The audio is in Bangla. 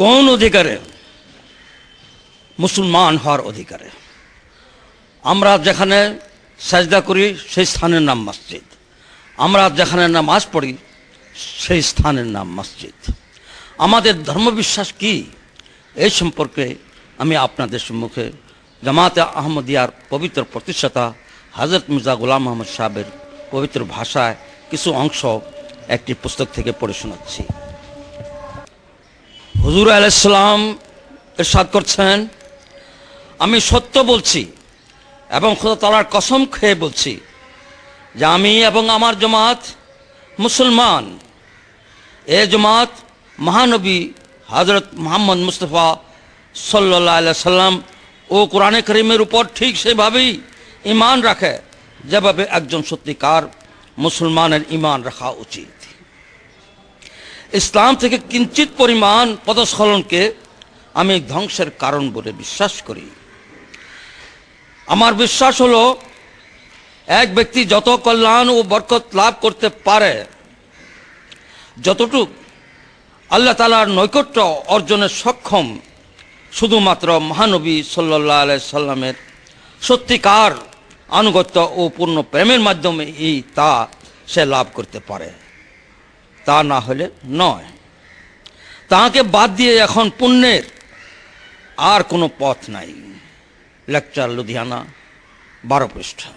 কোন অধিকারে মুসলমান হওয়ার অধিকারে আমরা যেখানে সাজদা করি, সেই স্থানের নাম মসজিদ। আমরা যেখানে নামাজ পড়ি, সেই স্থানের নাম মসজিদ। আমাদের ধর্মবিশ্বাস কি? এই সম্পর্কে আমি আপনাদের সম্মুখে জামাতে আহমদিয়ার পবিত্র প্রতিষ্ঠাতা হজরত মির্জা গোলাম মোহাম্মদ সাহেবের পবিত্র ভাষায় কিছু অংশ একটি পুস্তক থেকে পড়ে শোনাচ্ছি। হুজুর আলাইসালাম এরশাদ করছেন। আমি সত্য বলছি এবং খোদা তালার কসম খেয়ে বলছি যে আমি এবং আমার জমাত মুসলমান। এ জমাত মহানবী হজরত মোহাম্মদ মুস্তফা সাল্লাহ সাল্লাম ও কোরআনে করিমের উপর ঠিক সেভাবেই ইমান রাখে, যেভাবে একজন সত্যিকার মুসলমানের ইমান রাখা উচিত। ইসলাম থেকে কিঞ্চিত পরিমাণ পদস্খলনকে আমি ধ্বংসের কারণ বলে বিশ্বাস করি। আমার বিশ্বাস হলো, এক ব্যক্তি যত কল্যাণ ও বরকত লাভ করতে পারে, যতটুক আল্লাহ তালার নৈকট্য অর্জনের সক্ষম, শুধুমাত্র মহানবী সাল্লাহ আলাই সাল্লামের সত্যিকার আনুগত্য ও পূর্ণ প্রেমের মাধ্যমে এই তা সে লাভ করতে পারে। তা না হলে নয়। তাকে বাদ দিয়ে এখন পুণ্যের আর কোনো পথ নাই। লেকচার লুধিয়ানা, বারো পৃষ্ঠা।